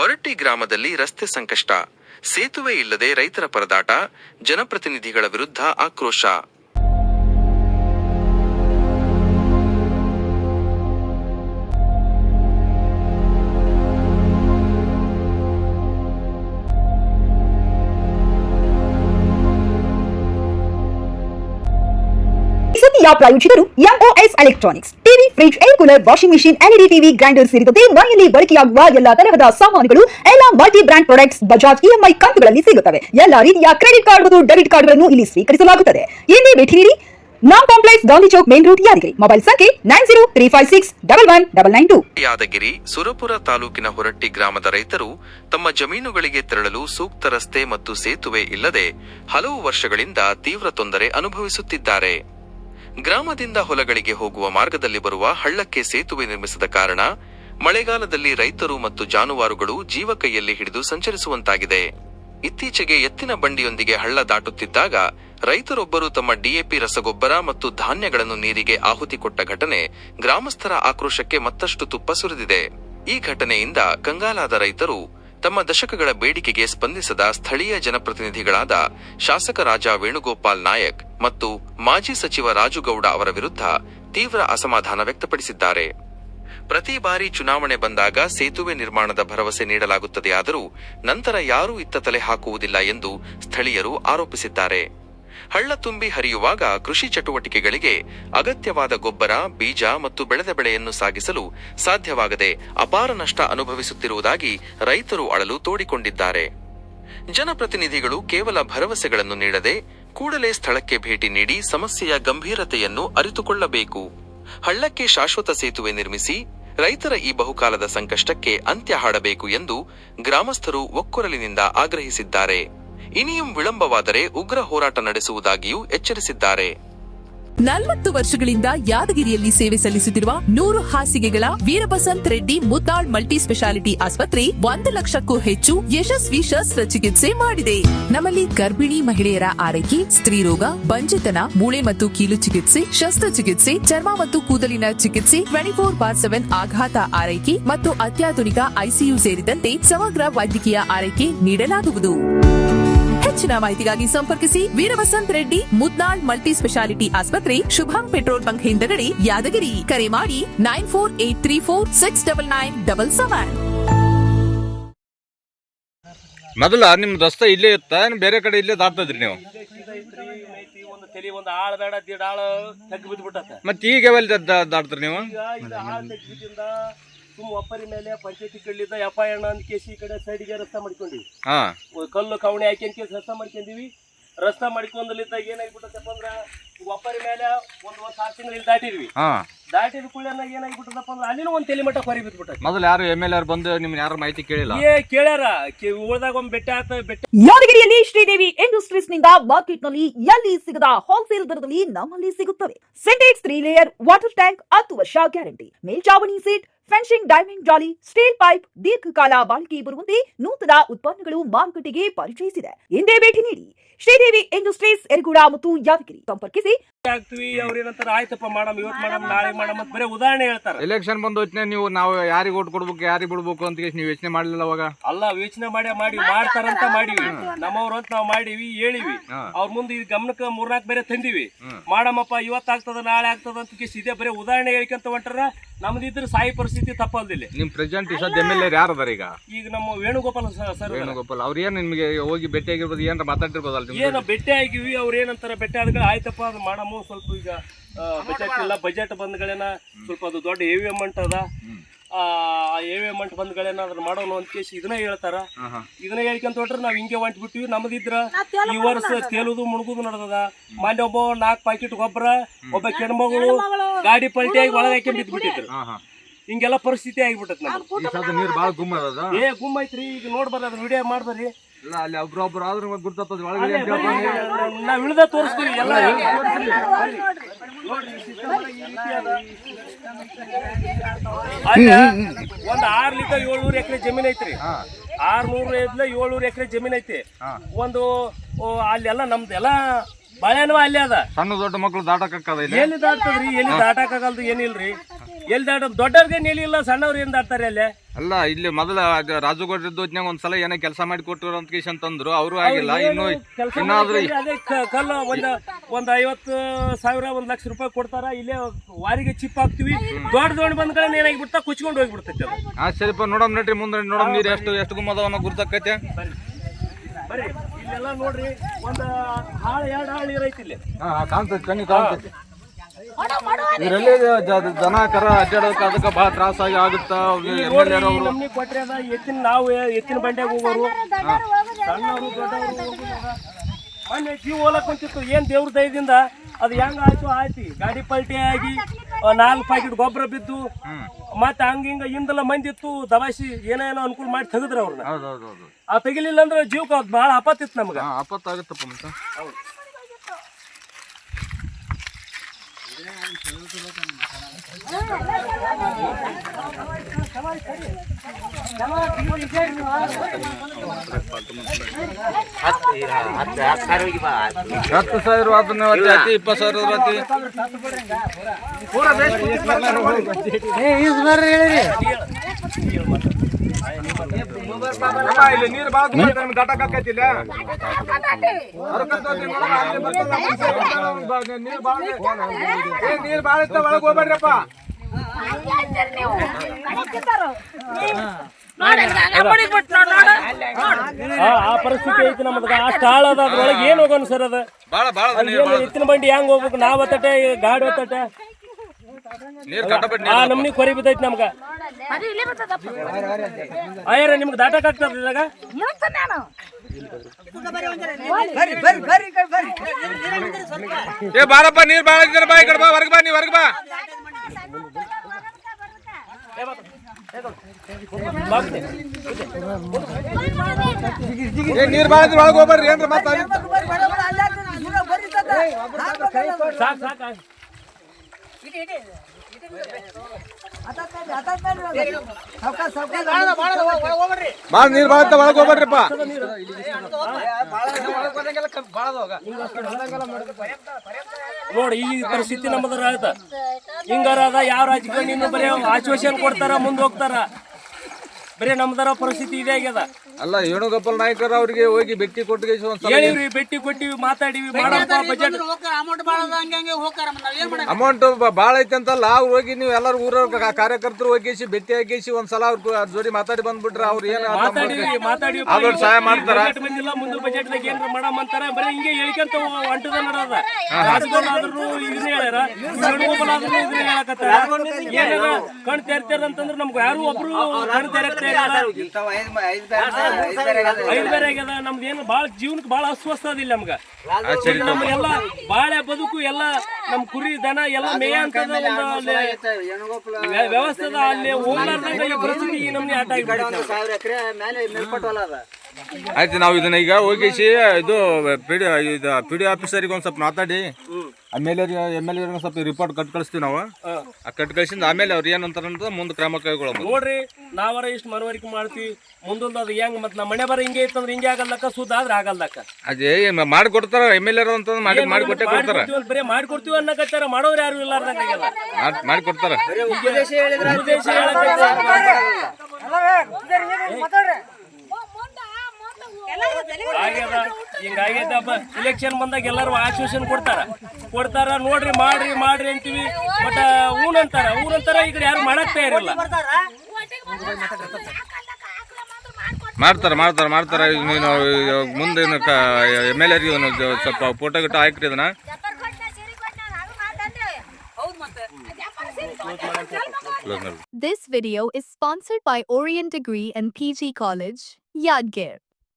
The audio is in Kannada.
ಹೊರಟ್ಟಿ ಗ್ರಾಮದಲ್ಲಿ ರಸ್ತೆ ಸಂಕಷ್ಟ. ಸೇತುವೆ ಇಲ್ಲದೆ ರೈತರ ಪರದಾಟ ಜನಪ್ರತಿನಿಧಿಗಳ ವಿರುದ್ಧ ಆಕ್ರೋಶ. ಸುದ್ದಿಯ ಪ್ರಾಯೋಜಿತರು MOS electronics TV, fridge, air cooler, washing machine LED TV, grinder ಸೇರಿದಂತೆ ಮನೆಯಲ್ಲಿ ಬಳಕೆಯಾಗುವ ಎಲ್ಲಾ ತರಹದ ಸಾಮಾನುಗಳು, ಎಲ್ಲಾ multi brand products Bajaj EMI ಕಂತುಗಳಲ್ಲಿ ಸಿಗುತ್ತವೆ. ಎಲ್ಲಾ ರೀತಿಯ ಕ್ರೆಡಿಟ್ ಕಾರ್ಡ್ ಮತ್ತು ಡೆಬಿಟ್ ಕಾರ್ಡ್ಗಳನ್ನು ಇಲ್ಲಿ ಸ್ವೀಕರಿಸಲಾಗುತ್ತದೆ. ಇಲ್ಲಿ ಭೇಟಿ ನೀಡಿ Naam complex Gandhi Chowk main road Yadgiri. Mobile ಸಂಖ್ಯೆ nine zero three five six double one double nine two Yadgiri, Surapura ತಾಲೂಕಿನ ಹೊರಟ್ಟಿ ಗ್ರಾಮದ ರೈತರು ತಮ್ಮ ಜಮೀನುಗಳಿಗೆ ತೆರಳಲು ಸೂಕ್ತ ರಸ್ತೆ ಮತ್ತು ಸೇತುವೆ ಇಲ್ಲದೆ ಹಲವು ವರ್ಷಗಳಿಂದ ತೀವ್ರ ತೊಂದರೆ ಅನುಭವಿಸುತ್ತಿದ್ದಾರೆ. ಗ್ರಾಮದಿಂದ ಹೊಲಗಳಿಗೆ ಹೋಗುವ ಮಾರ್ಗದಲ್ಲಿ ಬರುವ ಹಳ್ಳಕ್ಕೆ ಸೇತುವೆ ನಿರ್ಮಿಸಿದ ಕಾರಣ ಮಳೆಗಾಲದಲ್ಲಿ ರೈತರು ಮತ್ತು ಜಾನುವಾರುಗಳು ಜೀವ ಕೈಯಲ್ಲಿ ಹಿಡಿದು ಸಂಚರಿಸುವಂತಾಗಿದೆ. ಇತ್ತೀಚೆಗೆ ಎತ್ತಿನ ಬಂಡಿಯೊಂದಿಗೆ ಹಳ್ಳ ದಾಟುತ್ತಿದ್ದಾಗ ರೈತರೊಬ್ಬರು ತಮ್ಮ ಡಿಎಪಿ ರಸಗೊಬ್ಬರ ಮತ್ತು ಧಾನ್ಯಗಳನ್ನು ನೀರಿಗೆ ಆಹುತಿ ಕೊಟ್ಟ ಘಟನೆ ಗ್ರಾಮಸ್ಥರ ಆಕ್ರೋಶಕ್ಕೆ ಮತ್ತಷ್ಟು ತುಪ್ಪ ಸುರಿದಿದೆ. ಈ ಘಟನೆಯಿಂದ ಕಂಗಾಲಾದ ರೈತರು ತಮ್ಮ ದಶಕಗಳ ಬೇಡಿಕೆಗೆ ಸ್ಪಂದಿಸದ ಸ್ಥಳೀಯ ಜನಪ್ರತಿನಿಧಿಗಳಾದ ಶಾಸಕ ರಾಜ ವೇಣುಗೋಪಾಲ್ ನಾಯಕ್ ಮತ್ತು ಮಾಜಿ ಸಚಿವ ರಾಜುಗೌಡ ಅವರ ವಿರುದ್ಧ ತೀವ್ರ ಅಸಮಾಧಾನ ವ್ಯಕ್ತಪಡಿಸಿದ್ದಾರೆ. ಪ್ರತಿ ಬಾರಿ ಚುನಾವಣೆ ಬಂದಾಗ ಸೇತುವೆ ನಿರ್ಮಾಣದ ಭರವಸೆ ನೀಡಲಾಗುತ್ತದೆಯಾದರೂ ನಂತರ ಯಾರೂ ಇತ್ತ ತಲೆ ಹಾಕುವುದಿಲ್ಲ ಎಂದು ಸ್ಥಳೀಯರು ಆರೋಪಿಸಿದ್ದಾರೆ. ಹಳ್ಳ ತುಂಬಿ ಹರಿಯುವಾಗ ಕೃಷಿ ಚಟುವಟಿಕೆಗಳಿಗೆ ಅಗತ್ಯವಾದ ಗೊಬ್ಬರ, ಬೀಜ ಮತ್ತು ಬೆಳೆದ ಬೆಳೆಯನ್ನು ಸಾಗಿಸಲು ಸಾಧ್ಯವಾಗದೆ ಅಪಾರ ನಷ್ಟ ಅನುಭವಿಸುತ್ತಿರುವುದಾಗಿ ರೈತರು ಅಳಲು ತೋಡಿಕೊಂಡಿದ್ದಾರೆ. ಜನಪ್ರತಿನಿಧಿಗಳು ಕೇವಲ ಭರವಸೆಗಳನ್ನು ನೀಡದೆ ಕೂಡಲೇ ಸ್ಥಳಕ್ಕೆ ಭೇಟಿ ನೀಡಿ ಸಮಸ್ಯೆಯ ಗಂಭೀರತೆಯನ್ನು ಅರಿತುಕೊಳ್ಳಬೇಕು. ಹಳ್ಳಕ್ಕೆ ಶಾಶ್ವತ ಸೇತುವೆ ನಿರ್ಮಿಸಿ ರೈತರ ಈ ಬಹುಕಾಲದ ಸಂಕಷ್ಟಕ್ಕೆ ಅಂತ್ಯ ಹಾಡಬೇಕು ಎಂದು ಗ್ರಾಮಸ್ಥರು ಒಕ್ಕೊರಲಿನಿಂದ ಆಗ್ರಹಿಸಿದ್ದಾರೆ. ಇನಿಯಂ ವಿಳಂಬವಾದರೆ ಉಗ್ರ ಹೋರಾಟ ನಡೆಸುವುದಾಗಿಯೂ ಎಚ್ಚರಿಸಿದ್ದಾರೆ. ನಲವತ್ತು ವರ್ಷಗಳಿಂದ ಯಾದಗಿರಿಯಲ್ಲಿ ಸೇವೆ ಸಲ್ಲಿಸುತ್ತಿರುವ ನೂರು ಹಾಸಿಗೆಗಳ ವೀರಬಸಂತ್ ರೆಡ್ಡಿ ಮುದ್ದಾಳ್ ಮಲ್ಟಿ ಸ್ಪೆಷಾಲಿಟಿ ಆಸ್ಪತ್ರೆ ಒಂದು ಲಕ್ಷಕ್ಕೂ ಹೆಚ್ಚು ಯಶಸ್ವಿ ಶಸ್ತ್ರಚಿಕಿತ್ಸೆ ಮಾಡಿದೆ. ನಮ್ಮಲ್ಲಿ ಗರ್ಭಿಣಿ ಮಹಿಳೆಯರ ಆರೈಕೆ ಸ್ತ್ರೀರೋಗ ಬಂಜೆತನ, ಮೂಳೆ ಮತ್ತು ಕೀಲು ಚಿಕಿತ್ಸೆ ಶಸ್ತ್ರಚಿಕಿತ್ಸೆ ಚರ್ಮ ಮತ್ತು ಕೂದಲಿನ ಚಿಕಿತ್ಸೆ ಟ್ವೆಂಟಿ ಫೋರ್ ಬಾರ್ ಸೆವೆನ್ ಆಘಾತ ಆರೈಕೆ ಮತ್ತು ಅತ್ಯಾಧುನಿಕ ಐಸಿಯು ಸೇರಿದಂತೆ ಸಮಗ್ರ ವೈದ್ಯಕೀಯ ಆರೈಕೆ ನೀಡಲಾಗುವುದು. ಹೆಚ್ಚಿನ ಮಾಹಿತಿಗಾಗಿ ಸಂಪರ್ಕಿಸಿ ವೀರವಸಂತ್ ರೆಡ್ಡಿ ಮುದ್ನಾಳ್ ಮಲ್ಟಿ ಸ್ಪೆಷಾಲಿಟಿ ಆಸ್ಪತ್ರೆ ಶುಭಂ ಪೆಟ್ರೋಲ್ ಬಂಕ್ ಹಿಂದಗಡೆ ಯಾದಗಿರಿ. ಕರೆ ಮಾಡಿ nine four eight three four six double nine double seven. ಮೊದಲ ನಿಮ್ ರಸ್ತೆ ಇಲ್ಲೇ ಇತ್ತ? ಏನ್ ಬೇರೆ ಕಡೆ ಇಲ್ಲೇ ದಾಟ್ತದ್ರಿ ನೀವು? ಮತ್ತೆ ಒಂದು ತಲಿ ಒಂದು ಆಳ ಬೇಡ ದೀಡ್ ಆಳ ತೆಗ್ ಬಿದ್ಬಿಟ್ಟತ್ತ ಮತ್ ಈಗ ಎಲ್ಲಿ ದಾಟ್ತೀರಿ ನೀವು ಈಗ ಇದು ಆಳ ತೆಗ್ಬಿಟ್ಟಿಂದ ಸುಮ್ ಒಪ್ಪರಿ ಮೇಲೆ ಪಂಚಾಯತಿ ಕಡ್ಲಿದ್ದ ಎಫ್ ಅಣ್ಣ ಅಂತ ಕೇಸಿ ಈ ಕಡೆ ಸೈಡ್ಗೆ ರಸ್ತೆ ಮಾಡ್ಕೊಂಡಿವಿ. ಹಾ. ಕಲ್ಲು ಕವಣೆ ಅಂತ ಕೇಸ್ ರಸ್ತೆ ಮಾಡ್ಕೊಂಡಿವಿ. ರಸ್ತೆ ಮಾಡ್ಕೊಂಡಲ್ಲಿದ್ದಾಗ ಏನಾಗ್ಬಿಟ್ಟದಪ್ಪ ಅಂದ್ರ ಒಪ್ಪರಿ ಮೇಲೆ ಒಂದ್ ಒಂದ್ ಆರು ತಿಂಗಳು ದಾಟಿದ್ವಿ. ಹಾ. ದಾಟಿದ ಕೂಡಲೇ ಏನಾಗ್ಬಿಟ್ಟದಪ್ಪ ಅಂದ್ರೆ ಅಲ್ಲಿನೂ ಒಂದ್ ತಲೆ ಮಟ್ಟ ಹೊರಿ ಬಿದ್ಬಿಟ್ಟೈತಿ. ಮೊದಲು ಯಾರು ಎಂ ಎಲ್ ಆರ್ ಬಂದು ನಿಮ್ಗೆ ಯಾರು ಮಾಹಿತಿ ಕೇಳಿಲ್ಲ? ಏ ಕೇಳ್ಯಾರ. ಉಳ್ದಾಗ ಒಂದ್ ಬೆಟ್ಟ ಆತ ಬೆಟ್ಟ ಯಾದಗಿರಿಯಲ್ಲಿ ಶ್ರೀದೇವಿ ಇಂಡಸ್ಟ್ರೀಸ್ನಿಂದ ಮಾರ್ಕೆಟ್ನಲ್ಲಿ ಎಲ್ಲಿ ಸಿಗದ ಹೋಲ್ಸೇಲ್ ದರದಲ್ಲಿ ನಮ್ಮಲ್ಲಿ ಸಿಗುತ್ತವೆ. Sintex three layer water tank ಹತ್ತು ವರ್ಷ ಗ್ಯಾರಂಟಿ. ಮೇಲ್ಚಾವಣಿ ಸೀಟ್ ಫೆನ್ಸಿಂಗ್ ಡೈಮಂಡ್ ಜಾಲಿ ಸ್ಟೀಲ್ ಪೈಪ್ ದೀರ್ಘಕಾಲ ಬಾಳಿಕೆ ಬರುವಂತೆ ನೂತನ ಉತ್ಪನ್ನಗಳು ಮಾರುಕಟ್ಟೆಗೆ ಪರಿಚಯಿಸಿದೆ. ಎಂದೇ ಭೇಟಿ ನೀಡಿ ಶ್ರೀದೇವಿ ಇಂಡಸ್ಟ್ರೀಸ್ ಎರಗುಡ ಮತ್ತು ಯಾದಗಿರಿ ಸಂಪರ್ಕಿಸಿ. ಆಗ್ತೀವಿ ಅವ್ರ ಏನಂತಾರ ಆಯ್ತಪ್ಪ ಮಾಡಮ್ ಇವತ್ತು ಮಾಡಮ್ ನಾಳೆ ಮಾಡಮ್ ಅಂತ ಬರೀ ಉದಾಹರಣೆ ಹೇಳ್ತಾರೆ. ಎಲೆಕ್ಷನ್ ಬಂದ ನೀವು ನಾವು ಯಾರಿಗೆ ಓಟ್ ಕೊಡ್ಬೇಕು ಯಾರಿಗೆ ಬಿಡ್ಬೇಕು ಅಂತ ನೀವು ಯೋಚನೆ ಮಾಡ್ಲಿಲ್ಲ ಅವಾಗ? ಅಲ್ಲ ಯೋಚನೆ ಮಾಡಿ ಮಾಡಿ ಮಾಡ್ತಾರಂತ ಮಾಡಿವಿ. ನಮ್ಮವ್ರ ಅಂತ ನಾವು ಮಾಡಿವಿ ಹೇಳಿವಿ. ಅವ್ರ ಮುಂದೆ ಈ ಗಮನಕ್ಕೆ ಮೂರ್ನಾಲ್ಕು ಬೇರೆ ತಂದಿವಿ. ಮಾಡಮ್ಮಪ್ಪ ಇವತ್ತು ಆಗ್ತದ ನಾಳೆ ಆಗ್ತದ ಅಂತ ಕೇಸ್ ಇದೇ ಬರೀ ಉದಾಹರಣೆ ಹೇಳ್ಕೊಂತ ಹೊಂಟಾರ ನಮ್ದಿದ್ರ ಸಾಯಿ ಪರಿಸ್ಥಿತಿ ತಪ್ಪಲ್ದಿಲ್ಲ. ನಿಮ್ ಪ್ರೆಸಿಡೆಂಟ್ ಎಂ ಎಲ್ ಯಾರು ಅದಾರ ಈಗ? ಈಗ ನಮ್ಮ ವೇಣುಗೋಪಾಲ ಸರ್ ವೇಣುಗೋಪಾಲ್ ಅವ್ರ ಏನ್ ನಿಮ್ಗೆ ಹೋಗಿ ಭೇಟಿ ಆಗಿರ್ಬೋದು ಏನಾರ ಮಾತಾಡಿರ್ಬೋದಲ್ಲ ಏನು ಬೆಟ್ಟೆ ಆಗಿವಿ ಅವ್ರ ಏನಂತಾರ ಭೇಟಿ ಆದ್ಗಳು ಆಯ್ತಪ್ಪ ಅದು ಮಾಡಮ್ಮ ಸ್ವಲ್ಪ ಈಗ ಬಜೆಟ್ ಇಲ್ಲ ಬಜೆಟ್ ಬಂದ್ಗಳೇನ ಸ್ವಲ್ಪ ಅದು ದೊಡ್ಡ ಹೆವಿ ಅಮೌಂಟ್ ಅದ. ಆ ಎವಿ ಅಮೌಂಟ್ ಬಂದ್ಗಳೇನ ಅದ್ರ ಮಾಡೋಣ ಅಂತ ಕೇಸಿ ಇದನ್ನ ಹೇಳ್ತಾರ. ಇದನ್ನ ಹೇಳ್ಕೊಂತ ಹೊಟ್ರೆ ನಾವ್ ಹಿಂಗೆ ಹೊಂಟ್ ಬಿಟ್ಟಿವಿ ನಮ್ದಿದ್ರ ಈ ವರ್ಷ ತೇಲುದು ಮುಣಗುದು ನಡೆದದ. ಮೊನ್ನೆ ಒಬ್ಬ ನಾಲ್ಕು ಪ್ಯಾಕೆಟ್ ಗೊಬ್ಬರ ಒಬ್ಬ ಕೆಣ್ಮಗಳು ಗಾಡಿ ಪಲ್ಟಿಯಾಗಿ ಒಳಗೆ ಹಾಕಿ ಬಿದ್ದು ಬಿಟ್ಟಿದ್ರು ಹಾ ಹಾ. ಹಿಂಗೆಲ್ಲ ಪರಿಸ್ಥಿತಿ ಆಗಿಬಿಟ್ಟತ್ ನಮ್ಗೆ ನೀರ್ ಬಾಳ ಗುಮ್ಮ ಅದ? ಏ ಗುಮ್ಮ ಐತ್ರಿ. ಈಗ ನೋಡ್ಬಾರ ಅದನ್ನ ವಿಡಿಯೋ ಮಾಡ್ಬಾರಿ ಇಲ್ಲ ಅಲ್ಲಿ ಒಬ್ರು ಒಬ್ರು ಆದ್ರೂ ಗುರ್ತದ ನಾವ್ ಇಳ್ದ ತೋರಿಸ್ತೀವಿ ಎಲ್ಲ ನೋಡ್ರಿ, ಈ system ಒಳಗೆ ಈ ರೀತಿ ಅದ. ಅಲ್ಲ, ಒಂದ್ ಲೀಟರ್ ಏಳ್ನೂರು ಎಕರೆ ಜಮೀನ್ ಐತ್ರಿ. ಆರ್ ನೂರ ಏಳ್ನೂರು ಎಕರೆ ಜಮೀನ್ ಐತಿ. ಒಂದು ಅಲ್ಲೆಲ್ಲ ನಮ್ದು ಎಲ್ಲ ಬಾಳೆಹಣ್ಣು ಅಲ್ಲೇ ಅದ. ಸಣ್ಣ ದೊಡ್ಡ ಮಕ್ಳು ದಾಟಕ್ಕದ ಇಲ್ಲಿ? ಎಲ್ಲಿ ದಾಟ್ತದ್ರಿ? ಎಲ್ಲಿ ದಾಟಕ್ಕಾಗಲ್ದು ಏನಿಲ್ರಿ? ಎಲ್ಲಿ ದಾಟ ದೊಡ್ಡವ್ರಿಗೆ ನೀಲಿ ಇಲ್ಲ ಸಣ್ಣವ್ರು ಏನ್ ದಾಟ್ತಾರೆ ಅಲ್ಲಿ? ಅಲ್ಲ ಇಲ್ಲಿ ಮೊದಲ ರಾಜುಗೌಡ್ರ ಇದ್ದೋತ್ನಾಗ ಒಂದ್ಸಲ ಏನೋ ಕೆಲಸ ಮಾಡಿ ಕೊಟ್ಟರು ಅಂತ ಕೇಶ್ ಅಂತಂದ್ರು ಅವರು ಆಗಿಲ್ಲ. ಇನ್ನು ಕೆಲಸ ಇನ್ನಾದ್ರೂ ಅದೇ ಕ- ಕಲ್ಲು ಒಂದ್ ಒಂದ್ ಐವತ್ತು ಸಾವಿರ ಒಂದ್ ಲಕ್ಷ ರೂಪಾಯಿ ಕೊಡ್ತಾರ. ಇಲ್ಲೇ ವಾರಿಗೆ ಚಿಪ್ ಹಾಕ್ತಿವಿ. ದೊಡ್ಡ ದೊಡ್ಡ ಬಂದ್ಗಳನ್ನ ಏನಾಗಿಬಿಡ್ತಾ ಕುಚ್ಕೊಂಡು ಹೋಗ್ಬಿಡ್ತೈತೆ ಅದು. ಆ ಸರಿಪ ನೋಡಮ್ ನಡ್ರಿ ಮುಂದೆ ನೋಡಮ್ ನೀರು ಎಷ್ಟು ಎಷ್ಟು ಗುಮ್ಮದವನ್ನ ಗುರ್ತಕ್ಕೈತೆ. ಬರ್ರಿ ಇಲ್ಲೆಲ್ಲ ನೋಡ್ರಿ ಒಂದ್ ಹಾಳು ಎರಡು ಹಾಳು ಇರೈತಿ ಇಲ್ಲಿ. ಹಾ ಕಾಣ್ತೈತಿ ಕಣ್ಣಿ ಕಾಣ್ತೈತಿ. ಇದರಲ್ಲಿ ದನ ಕರ ಅಡ್ಡಾಡೋಕೆ ಅದಕ್ಕೆ ಬಹಳ ತ್ರಾಸಾಗಿ ಆಗುತ್ತ? ಕೊಟ್ರೆ ಅದ ಎತ್ತಿನ ನಾವು ಎತ್ತಿನ ಬಂಡೆಗೆ ಹೋಗೋರು. ಸಣ್ಣವರು ದೊಡ್ಡವರು. ಮೊನ್ನೆ ಜೀವ ಹೋಲಕ್ ಕುಂತಿತ್ತು ಏನ್ ದೇವ್ರ ದಯದಿಂದ? ಅದು ಹೆಂಗ್ ಆಯ್ತು ಆಯ್ತು. ಗಾಡಿ ಪಲ್ಟಿ ಆಗಿ ನಾಲ್ಕು ಪ್ಯಾಕೆಟ್ ಗೊಬ್ಬರ ಬಿದ್ದು ಮತ್ತೆ ಹಂಗ ಹಿಂಗ ಹಿಂದೆಲ್ಲ ಮಂದಿತ್ತು ದವಾಸಿ ಏನೇನೋ ಅನುಕೂಲ ಮಾಡಿ ತೆಗೆದ್ರ ಅವ್ರನ್ನ. ಆ ತೆಗಿಲಿಲ್ಲ ಅಂದ್ರೆ ಜೀವಕ್ಕೆ ಅದು ಭಾಳ ಆಪತ್ತಿತ್ತು ನಮ್ಗೆ. ಹಾ ಆಪತ್ತಾಗುತ್ತಪ್ಪ ಮತ್ತೆ ಹತ್ತು ಸಾವಿರ ಅದನ್ನ ಇಪ್ಪತ್ತು ಸಾವಿರ ಜಾತಿ ಇಲ್ಲಿ ನೀರು ಬಾಳ ಇತ್ತ ಒಳಗ್ ಹೋಗ್ಬೇಡ್ರಪ್ಪ ಆ ಪರಿಸ್ಥಿತಿ ಐತಿ ನಮ್ದು ಅಷ್ಟು ಹಾಳದ ಅದ್ರೊಳಗೆ ಏನು ಹೋಗೋಣ ಸರ್ ಅದ ಇತ್ತಿನ ಬಂಡಿ ಹೆಂಗ್ ಹೋಗ್ಬೇಕು? ನಾವ್ ಒತ್ತಟೆ ಗಾಡಿ ಒತ್ತಟೆ ಆ ನಮ್ನಿ ಕೊರಿ ಬಿದ್ದೈತಿ ನಮ್ಗ ಅಯ್ಯರ ನಿಮ್ಗೆ ದಾಟಕ್ ಆಗ್ತದ ಇದಾಗ ಏ ಬಾರಪ್ಪ ನೀರ್ ಬಾಳ ಬಾ ಈ ಕಡೆ ಬಾ ಹೊರಗೆ ಬಾ ನೀ ಹೊರಗೆ ಬಾ ಏ ನೀರ್ ಬಾಳ ಒಳಗೆ ಹೋಗ್ಬೇಡ್ರಿ ಏನ್ರ ಮತ್ತೆ ಸಾಕ್ ಸಾಕ್ ನೀರ್ ಬಾಳ ಒಳಗೆ ಹೋಗ್ಬೇಡ್ರಿಪ್ಪ. ನೋಡಿ, ಈ ಪರಿಸ್ಥಿತಿ ನಮ್ಮದ್ರ ಆಯ್ತ. ಹಿಂಗಾರ ಅದ ಯಾವ ರಾಜಕೀಯ ಬರೀ ಆಶ್ವಾಸನೆ ಕೊಡ್ತಾರ, ಮುಂದೆ ಹೋಗ್ತಾರ. ಬರೀ ನಮ್ದರ ಪರಿಸ್ಥಿತಿ ಇದೇ ಆಗ್ಯದ. ಅಲ್ಲ ವೇಣುಗೋಪಾಲ್ ನಾಯ್ಕರ್ ಅವರಿಗೆ ಹೋಗಿ ಭೇಟಿ ಕೊಟ್ಟಿಗೆ ಹೇಳಿವ್ರಿ ಭೇಟಿ ಕೊಟ್ಟಿವಿ ಮಾತಾಡಿವಿ ಮಾಡಪ್ಪ ಬಜೆಟ್ ಅಮೌಂಟ್ ಭಾಳ ಅದ ಹಂಗೆ ಹಂಗೆ ಹೋಗ್ತಾರ ನಾವ್ ಏನ್ ಅಮೌಂಟ್ ಬಾಳ ಐತೆ ಅಂತಲ್ಲ ಅವ್ರು ಹೋಗಿ ನೀವು ಎಲ್ಲರೂ ಊರವ್ರ ಕಾರ್ಯಕರ್ತರು ಹೋಗಿಸಿ ಭೇಟಿ ಆಗಿಸಿ ಒಂದ್ಸಲ ಅವ್ರ ಜೋಡಿ ಮಾತಾಡಿ ಬಂದ್ಬಿಟ್ರೆ ಅವ್ರು ಏನು ಮಾತಾಡಿವಿ ಮಾತಾಡಿವಿ ಅವ್ರು ಸಹಾಯ ಮಾಡ್ತಾರ? ಬಂದಿಲ್ಲ ಮುಂದೆ ಬಜೆಟ್ ದಾಗ ಏನ್ರ ಮಾಡಮ್ ಅಂತಾರ ಬರೀ ಹಿಂಗೆ ಹೇಳ್ಕೊಂತ ಹೊಂಟದ ನಡದ ರಾಜಕಾರಣ ಆದ್ರೂ ಇದನ್ನ ಹೇಳ್ಯಾರ ವೇಣುಗೋಪಾಲ್ ಆದ್ರೂ ಇದನ್ನ ಹೇಳಕತ್ತಾರ. ಏನಾರ ಕಣ್ ತೆರ್ತಾರ ಅಂತಂದ್ರ ನಮ್ಗೆ ಯಾರು ಒಬ್ರು ಕಣ್ ತೆರಕ್ತಾ ಐದು ಬೇರೆ ಆಗ್ಯದ. ನಮ್ದು ಏನು ಭಾಳ ಜೀವನಕ್ಕೆ ಭಾಳ ಅಸ್ವಸ್ಥ ಅದಿಲ್ಲ ನಮ್ಗ. ಈಗ ನಮ್ಗೆಲ್ಲ ಬಾಳೆ ಬದುಕು ಎಲ್ಲ ನಮ್ ಕುರಿ ದನ ಎಲ್ಲ ಮೇಯ ಅಂತ ಅಲ್ಲಿ ವ್ಯವಸ್ಥೆ ಅದ ಅಲ್ಲಿ ಹೋಗ್ಲಾರ್ದಂಗ ಈ ಪರಿಸ್ಥಿತಿ ಈ ನಮ್ನಿ ಆಟ ಆಯ್ತು ನಾವು ಇದನ್ನ ಈಗ ಹೋಗಿಸಿ ಇದು ಪಿ ಡಿ ಇದು ಪಿ ಡಿ ಆಫೀಸರಿಗೆ ಒಂದ್ ಸ್ವಲ್ಪ ಮಾತಾಡಿ. ಆಮೇಲೆ ಎಂ ಎಲ್ ಎ ಸ್ವಲ್ಪ ರಿಪೋರ್ಟ್ ಕಟ್ ಕಳಿಸ್ತೀವಿ ನಾವು. ಆ ಕಟ್ ಕಳಿಸಿದ ಆಮೇಲೆ ಅವ್ರು ಏನಂತಾರ ಅಂತ ಮುಂದೆ ಕ್ರಮ ಕೈಗೊಳ್ಳಬಹುದು ನೋಡ್ರಿ ನಾವರ ಇಷ್ಟು ಮನವರಿಕೆ ಮಾಡ್ತೀವಿ. ಮುಂದೊಂದು ಅದು ಹೆಂಗ್ ಮತ್ತೆ ನಮ್ಮ ಮನೆ ಬರ ಹಿಂಗೆ ಇತ್ತಂದ್ರೆ ಹಿಂಗೆ ಆಗಲ್ಲಕ್ಕ ಸುದ್ದ ಆದ್ರೆ ಆಗಲ್ಲಕ್ಕ ಅದೇ ಮಾಡ್ಕೊಡ್ತಾರ ಎಂ ಎಲ್ ಎರ್ ಅಂತ ಮಾಡಿ ಮಾಡಿ ಕೊಟ್ಟೆ ಕೊಡ್ತಾರ. ಬರೀ ಮಾಡ್ಕೊಡ್ತೀವಿ ಅನ್ನಕತ್ತಾರ ಮಾಡೋರು ಯಾರು ಇಲ್ಲ ಮಾಡ್ಕೊಡ್ತಾರ. ಉದ್ದೇಶ ಹೇಳಿದ್ರೆ ಹಿಂಗಾಗೈತಪ್ಪ ಇಲೆಕ್ಷನ್ ಬಂದಾಗ ಎಲ್ಲರೂ ಆಶ್ವಾಸನೆ ಕೊಡ್ತಾರ. ಕೊಡ್ತಾರ ನೋಡ್ರಿ ಮಾಡ್ರಿ ಮಾಡ್ರಿ ಅಂತೀವಿ. ಬಟ್ ಊನ್ ಅಂತಾರ. ಊನ್ ಅಂತಾರ ಈ ಕಡೆ ಯಾರು ಮಾಡಕ್ ತಯಾರಿಲ್ಲ. ಮಾಡ್ತಾರೆ ಮಾಡ್ತಾರೆ ಮಾಡ್ತಾರೆ. ಈಗ ನೀನು ಮುಂದೆ ಎಂ ಎಲ್ ಎರಿಗೆ ಸ್ವಲ್ಪ ಫೋಟೋ ಗಿಟ್ಟ ಹಾಕ್ರಿ ಅದನ್ನ ದಿಸ್ ಮಾಡಿ. This video is sponsored by Orient Degree and PG College, Yadgir.